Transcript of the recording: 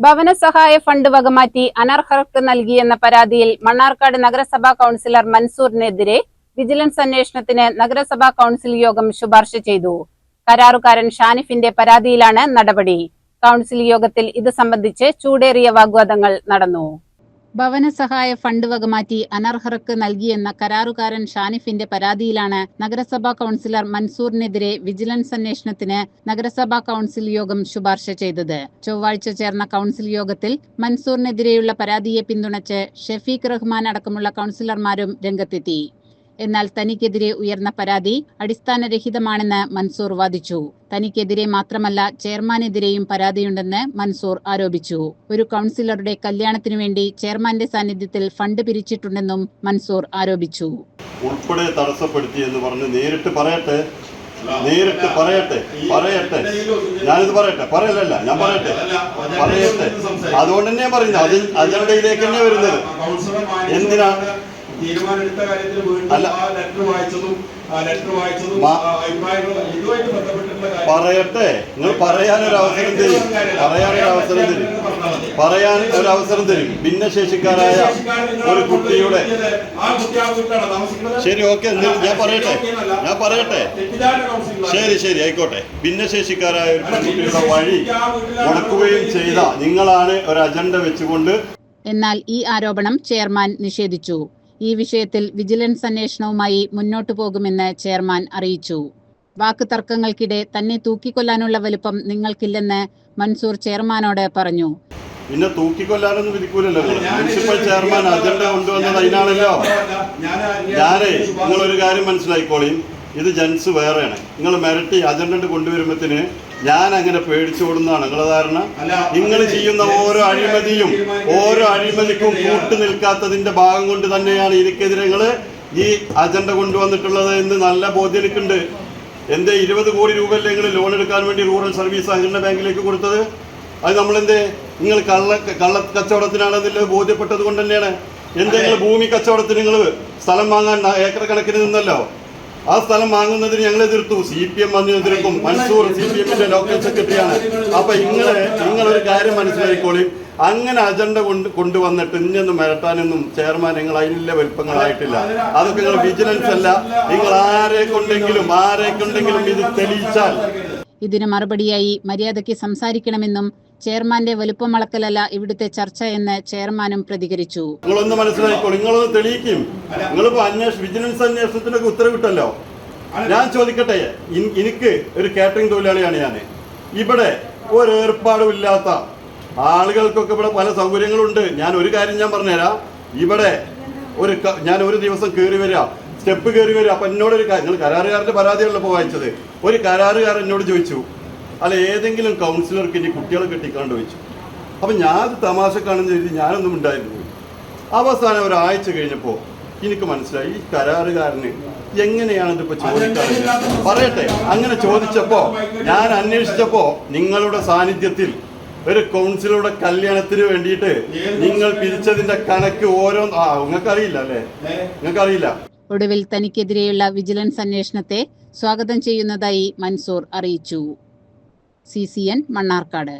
ഭവന സഹായ ഫണ്ട് വകമാറ്റി അനർഹർക്ക് നൽകിയെന്ന പരാതിയിൽ മണ്ണാർക്കാട് നഗരസഭാ കൌൺസിലർ മൻസൂറിനെതിരെ വിജിലൻസ് അന്വേഷണത്തിന് നഗരസഭാ കൌൺസിൽ യോഗം ശുപാർശ ചെയ്തു. കരാറുകാരൻ ഷാനിഫിന്റെ പരാതിയിലാണ് നടപടി. കൌൺസിൽ യോഗത്തിൽ ഇത് സംബന്ധിച്ച് ചൂടേറിയ വാഗ്വാദങ്ങൾ നടന്നു. ഭവന സഹായ ഫണ്ട് വകമാറ്റി അനർഹർക്ക് നൽകിയെന്ന കരാറുകാരൻ ഷാനിഫിന്റെ പരാതിയിലാണ് നഗരസഭാ കൌൺസിലർ മൻസൂറിനെതിരെ വിജിലൻസ് അന്വേഷണത്തിന് നഗരസഭാ കൌൺസിൽ യോഗം ശുപാർശ ചെയ്തത്. ചൊവ്വാഴ്ച ചേർന്ന കൌൺസിൽ യോഗത്തിൽ മൻസൂറിനെതിരെയുള്ള പരാതിയെ പിന്തുണച്ച് ഷെഫീഖ് റഹ്മാൻ അടക്കമുള്ള കൌൺസിലർമാരും രംഗത്തെത്തി. എന്നാൽ തനിക്കെതിരെ ഉയർന്ന പരാതി അടിസ്ഥാനരഹിതമാണെന്ന് മൻസൂർ വാദിച്ചു. തനിക്കെതിരെ മാത്രമല്ല ചെയർമാനെതിരെയും പരാതിയുണ്ടെന്ന് മൻസൂർ ആരോപിച്ചു. ഒരു കൗൺസിലറുടെ കല്യാണത്തിനു വേണ്ടി ചെയർമാന്റെ സാന്നിധ്യത്തിൽ ഫണ്ട് പിരിച്ചിട്ടുണ്ടെന്നും മൻസൂർ ആരോപിച്ചു. ഉൾപ്പെടെ തടസ്സപ്പെടുത്തി എന്ന് പറഞ്ഞ് നേരിട്ട് പറയട്ടെ? നേരിട്ട് പറയട്ടെ? പറയട്ടെ? ഞാനിത് പറയട്ടെ? പറയലല്ല ഞാൻ പറയട്ടെ? പറയട്ടെ? അതുകൊണ്ട് തന്നെ പറഞ്ഞു അതിൽ അതിനിടയിലേക്ക് തന്നെ വരുന്നത്. എന്തിനാ? തീരുമാനമെടുത്ത കാര്യത്തിൽ വീണ്ടും ആ ലെറ്റർ വായിച്ചതും ആ ലെറ്റർ വായിച്ചതും ഇതുമായിട്ട് ബന്ധപ്പെട്ടിട്ടുള്ള കാര്യം- പറയട്ടെ. നിങ്ങൾ പറയാൻ ഒരു അവസരം തരും. ഒരു അവസരം തരും പറയാൻ ഒരു അവസരം തരും. ഭിന്നശേഷിക്കാരായ ഒരു കുട്ടിയുടെ ശരി ഓക്കെ. ഞാൻ പറയട്ടെ. ഞാൻ പറയട്ടെ. ശരി ശരി. ആയിക്കോട്ടെ. ഭിന്നശേഷിക്കാരായ ഒരു കുട്ടിയുടെ വഴി മുടക്കുകയും ചെയ്ത നിങ്ങളാണ് ഒരു അജണ്ട വെച്ചുകൊണ്ട് എന്നാൽ ഈ ആരോപണം ചെയർമാൻ നിഷേധിച്ചു. ഈ വിഷയത്തിൽ വിജിലൻസ് അന്വേഷണവുമായി മുന്നോട്ടു പോകുമെന്ന് ചെയർമാൻ അറിയിച്ചു. വാക്ക് തർക്കങ്ങൾക്കിടെ തന്നെ തൂക്കിക്കൊല്ലാനുള്ള വലുപ്പം നിങ്ങൾക്കില്ലെന്ന് മൻസൂർ ചെയർമാനോട് പറഞ്ഞു. പിന്നെ തൂക്കിക്കൊല്ലാനൊന്നും വിധിക്കൂലല്ലോ. മുനിസിപ്പൽ ചെയർമാൻ അജണ്ട കൊണ്ടുവന്നത് അതിനാണല്ലോ. ഞാനേ നിങ്ങളൊരു കാര്യം മനസ്സിലായിക്കോളിയും ഇത് ജെൻസ് വേറെയാണ്. നിങ്ങൾ മിരട്ടി അജണ്ട കൊണ്ടുവരുമ്പത്തിന് ഞാൻ അങ്ങനെ പേടിച്ചോടുന്നതാണ്. നിങ്ങളെ ധാരണ? നിങ്ങൾ ചെയ്യുന്ന ഓരോ അഴിമതിയും ഓരോ അഴിമതിക്കും കൂട്ടു നിൽക്കാത്തതിന്റെ ഭാഗം കൊണ്ട് തന്നെയാണ് എനിക്കെതിരെ നിങ്ങൾ ഈ അജണ്ട കൊണ്ടുവന്നിട്ടുള്ളത് എന്ന് നല്ല ബോധ്യം എനിക്കുണ്ട് എന്തേ ഇരുപത് കോടി രൂപയല്ലേ നിങ്ങൾ ലോൺ എടുക്കാൻ വേണ്ടി റൂറൽ സർവീസ് സഹകരണ ബാങ്കിലേക്ക് കൊടുത്തത്? അത് നമ്മൾ എന്തേ നിങ്ങൾ കള്ള കള്ള കച്ചവടത്തിനാണെന്നുള്ളത് ബോധ്യപ്പെട്ടത് കൊണ്ട് തന്നെയാണ്. എന്തെങ്കിലും ഭൂമി കച്ചവടത്തിന് നിങ്ങൾ സ്ഥലം വാങ്ങാൻ ഏക്കർ കണക്കിന് നിന്നല്ലോ? ആ സ്ഥലം വാങ്ങുന്നതിന് ഞങ്ങൾ എതിർത്തു. സി പി എം വന്ന് എതിർക്കും മൻസൂർ സി പി എമ്മിന്റെ ലോക്കൽ സെക്രട്ടറിയാണ് അപ്പൊ ഇങ്ങളെ നിങ്ങളൊരു കാര്യം മനസ്സിലായിക്കോളി. അങ്ങനെ അജണ്ട കൊണ്ട് കൊണ്ടുവന്നിട്ട് ഇന്നൊന്നും മിരട്ടാനൊന്നും ചെയർമാൻ നിങ്ങൾ അതിനുള്ള വലുപ്പങ്ങളായിട്ടില്ല അതൊക്കെ നിങ്ങൾ വിജിലൻസ് അല്ല. നിങ്ങൾ ആരെ കൊണ്ടെങ്കിലും ആരെ കൊണ്ടെങ്കിലും ഇത് തെളിയിച്ചാൽ. ഇതിന് മറുപടിയായി മര്യാദയ്ക്ക് സംസാരിക്കണമെന്നും ചെയർമാന്റെ വലുപ്പമളക്കലല്ല ഇവിടുത്തെ ചർച്ച എന്ന് ചെയർമാനും പ്രതികരിച്ചു. നിങ്ങളൊന്ന് മനസ്സിലാക്കോ നിങ്ങളൊന്ന് തെളിയിക്കും. നിങ്ങളിപ്പോ അന്വേഷണം വിജിലൻസ് അന്വേഷണത്തിനൊക്കെ ഉത്തരവിട്ടല്ലോ. ഞാൻ ചോദിക്കട്ടെ എനിക്ക് ഒരു കാറ്ററിംഗ് തൊഴിലാളിയാണ് ഞാൻ ഇവിടെ ഒരു ഏർപ്പാടും ഇല്ലാത്ത ആളുകൾക്കൊക്കെ ഇവിടെ പല സൗകര്യങ്ങളുണ്ട്. ഞാൻ ഒരു കാര്യം ഞാൻ പറഞ്ഞുതരാം. ഇവിടെ ഒരു ഞാൻ ഒരു ദിവസം കയറി വരിക സ്റ്റെപ്പ് കയറി വരിക അപ്പൊ എന്നോട് ഒരു നിങ്ങൾ കരാറുകാരന്റെ പരാതിയാണല്ലോ ഇപ്പോൾ വായിച്ചത്. ഒരു കരാറുകാരൻ എന്നോട് ചോദിച്ചു അല്ല ഏതെങ്കിലും കൗൺസിലർക്ക് ഇനി കുട്ടികളെ കെട്ടിക്കാണ്ട് വെച്ചു. അപ്പൊ ഞാൻ തമാശക്കാണെന്ന് കരുതി ഞാനൊന്നും ഉണ്ടായിരുന്നു അവസാനം ഒരാഴ്ച കഴിഞ്ഞപ്പോൾ എനിക്ക് മനസ്സിലായി ഈ കരാറുകാരന് എങ്ങനെയാണ് ഇതിപ്പോ ചോദിക്കാറ്? പറയട്ടെ അങ്ങനെ ചോദിച്ചപ്പോ ഞാൻ അന്വേഷിച്ചപ്പോ നിങ്ങളുടെ സാന്നിധ്യത്തിൽ ഒരു കൗൺസിലറുടെ കല്യാണത്തിന് വേണ്ടിയിട്ട് നിങ്ങൾ പിരിച്ചതിന്റെ കണക്ക് ഓരോ ആ നിങ്ങൾക്ക് അറിയില്ല അല്ലേ? നിങ്ങൾക്ക് അറിയില്ല ഒടുവിൽ തനിക്കെതിരെയുള്ള വിജിലൻസ് അന്വേഷണത്തെ സ്വാഗതം ചെയ്യുന്നതായി മൻസൂർ അറിയിച്ചു. C C N Mannarkkad